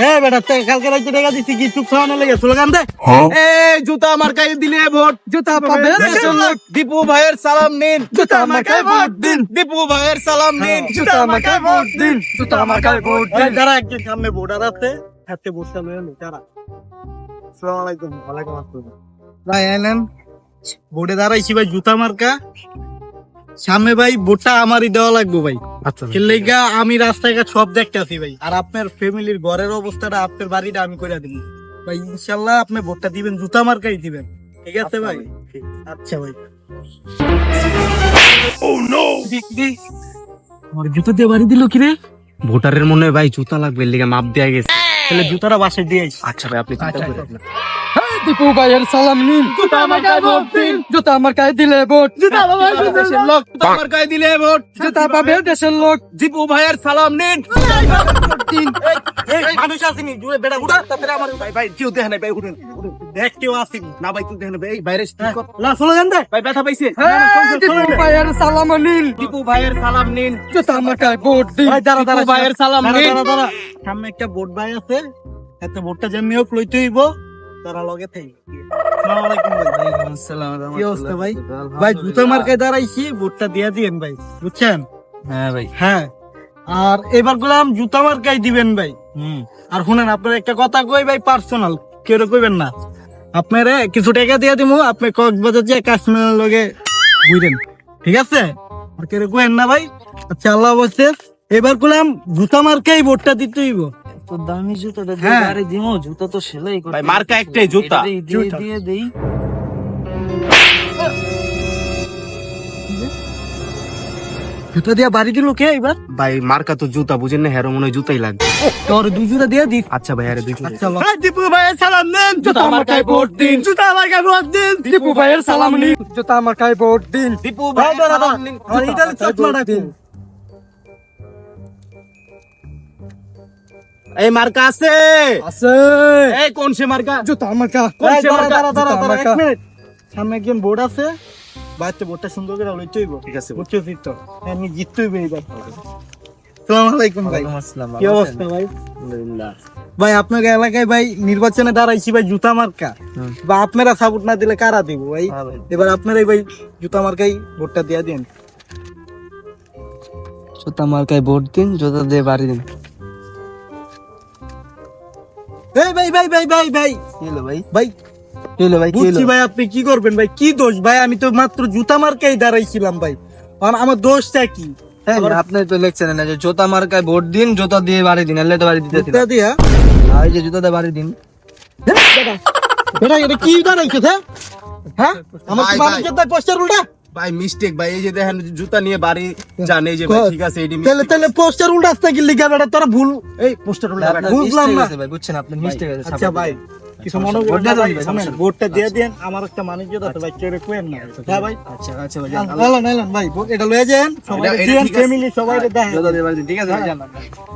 হ্যাঁ বেটা কালকে রাইতে টাকা দিছি কি চুপ খাওয়ানো লেগে স্লোগান দে। এই জুতা মার্কায় দিলে ভোট। জুতা পাবে দীপু ভাইয়ের সালাম নিন। জুতা মার্কায় ভোট দিন। দীপু ভাইয়ের সালাম নিন। জুতা ভোট দিন। জুতা মার্কায় ভোট দিন। যারা একজন সামনে ভোটার আছে। হাতে বসে লয়ে লো যারা আসসালামু আলাইকুম ওয়ালাইকুম আসসালাম। ভাই এলেন ভোটে দাঁড়াইছি ভাই জুতা মার্কা। সামনে ভাই ভোটটা আমারই দেওয়া লাগবে ভাই। আচ্ছা লেগা আমি রাস্তায় ঘাট সব দেখতে আছি ভাই। আর আপনার ফ্যামিলির ঘরের অবস্থাটা আপনার বাড়িটা আমি করে দিব ভাই ইনশাল্লাহ আপনি ভোটটা দিবেন জুতা মার্কাই দিবেন। ঠিক আছে ভাই? আচ্ছা ভাই। আমার জুতো দিয়ে বাড়ি দিল কি রে ভোটারের মনে হয় ভাই জুতা লাগবে লেগে মাপ দেয়া গেছে। তাহলে জুতাটা বাসায় দিয়ে আচ্ছা ভাই আপনি চিন্তা করেন। দীপু ভাইয়ের সালাম নিন। জুতা আমার গায়ে ভোট দিন। জুতা আমার গায়ে দিলে ভোট। জুতা দেশের লোক জুতা মার্কায় দিলে ভোট। জুতা পাবে দেশের লোক। দীপু ভাইয়ের সালাম নিন। মানুষ আসেনি। জুয়ে বেড়া উঠা তারপরে আমার ভাই ভাই কেউ দেখে নাই ভাই উঠেন। দেখ কেউ আসেনি। না ভাই কেউ দেখে ভাই এই বাইরে হ্যাঁ, চলে যান ভাই ব্যথা পাইছে। দীপু ভাইয়ের সালাম নিন। দীপু ভাইয়ের সালাম নিন। জুতা আমার গায়ে ভোট দিন। ভাই দাঁড়া দাঁড়া ভাইয়ের সালাম নিন। দাঁড়া, দাঁড়া। সামনে একটা বোট ভাই আছে। এত বোটটা যেমনি হোক লইতে হইব। তারা লগে ভাই। কি অবস্থা ভাই? ভাই জুতো মার্কায় দাঁড়াইছি দিয়া দিয়েন ভাই। বুঝছেন? হ্যাঁ ভাই। হ্যাঁ। আর এবার গুলাম জুতা মার্কাই দিবেন ভাই। আর শুনেন আপনার একটা কথা কই ভাই পার্সোনাল কেউ কইবেন না। আপনারে কিছু টাকা দিয়ে দিমু আপনি কক্সবাজার যে কাশ্মীরের লগে বুঝলেন ঠিক আছে? আর কেউ কইেন না ভাই। আচ্ছা আল্লাহ এবার গুলাম জুতা মার্কাই ভোটটা দিতে হইব। তো দামি জুতাটা হ্যাঁ। আরে দিমো জুতা তো সেলাই করতে ভাই মার্কা একটাই জুতা দিয়ে জুতা। দিয়ে দেই জুতা দিয়া বাড়ি দিল কে এবার ভাই মার্কা তো জুতা বুঝেন না হেরো মনে জুতাই লাগবে তোর দুই জুতা দিয়ে দিস আচ্ছা ভাই আরে দুই জুতা আচ্ছা দীপু ভাই সালাম দেন জুতা মার্কায় ভোট দিন জুতা মার্কায় ভোট দিন দীপু ভাইয়ের সালাম নিন জুতা আমার গায়ে ভোট দিন দীপু ভাই ভাইয়ের দাঁড়া সালাম নিন আমার এই মার্কা আছে। আছে। এই কোন সে মার্কা? জুতা আমার গায়ে কোন সে মার্কা? দাঁড়া, দাঁড়া, দাঁড়া, এক মিনিট। সামনে একজন বোর্ড আছে। বাচ্চা বোর্ডটা সুন্দর করে লইতে হইব। ঠিক আছে বুঝছ তো? আমি জিততে হইবে এইবার। সালাম আলাইকুম ভাই। কি অবস্থা ভাই? আলহামদুলিল্লাহ। ভাই আপনার এলাকায় ভাই নির্বাচনে দাঁড়াইছি ভাই জুতা মার্কা। বা আপনারা সাপোর্ট না দিলে কারা দিব ভাই? এবার আপনারাই ভাই জুতা মার্কাই ভোটটা দিয়া দেন। জুতা গায়ে ভোট দিন জুতা দিয়ে বাড়ি দিন। এই ভাই ভাই ভাই ভাই ভাই। কি হলো ভাই। ভাই কি হলো ভাই কি বুঝছি ভাই আপনি কি করবেন ভাই? কি দোষ? ভাই আমি তো মাত্র জুতা মার্কাই দাঁড়াইছিলাম ভাই। আর আমার দোষটা কি? হ্যাঁ আপনি তো লিখছেন না যে জুতা মার্কায় ভোট দিন জুতা দিয়ে বাড়ি দিন এলে তো বাড়ি দিতে জুতা দিয়া? আর এই যে জুতা দিয়ে বাড়ি দিন। বেটা এটা কি দাঁড়াইছে হ্যাঁ? হ্যাঁ? আমার ভাই, মানুষের পোস্টার উল্টা? ভাই মিস্টেক ভাই। এই যে দেখেন জুতা নিয়ে বাড়ি জানে যে ভাই ঠিক আছে এডি তাহলে তাহলে পোস্টার উল্টা আসতে কি লিখা বেটা তোরা ভুল এই পোস্টার উল্টা বুঝলাম না ভাই বুঝছেন আপনার মিস্টেক আছে আচ্ছা ভাই কিছু মনে ভোট করবেন দিয়ে না দেন ভাই ভাই, সমস্যা শুনেন, ভোটটা দিয়ে দেন আমার একটা মানুষ আছে ভাই কেউ কোয়েন না। হ্যাঁ ভাই। আচ্ছা আচ্ছা ভাই এলান এলান ভাই এটা লয়ে যান সবাই। ফ্যামিলি সবাই দেখেন। জুতা দিয়ে ঠিক আছে ভাই যান আপনারা।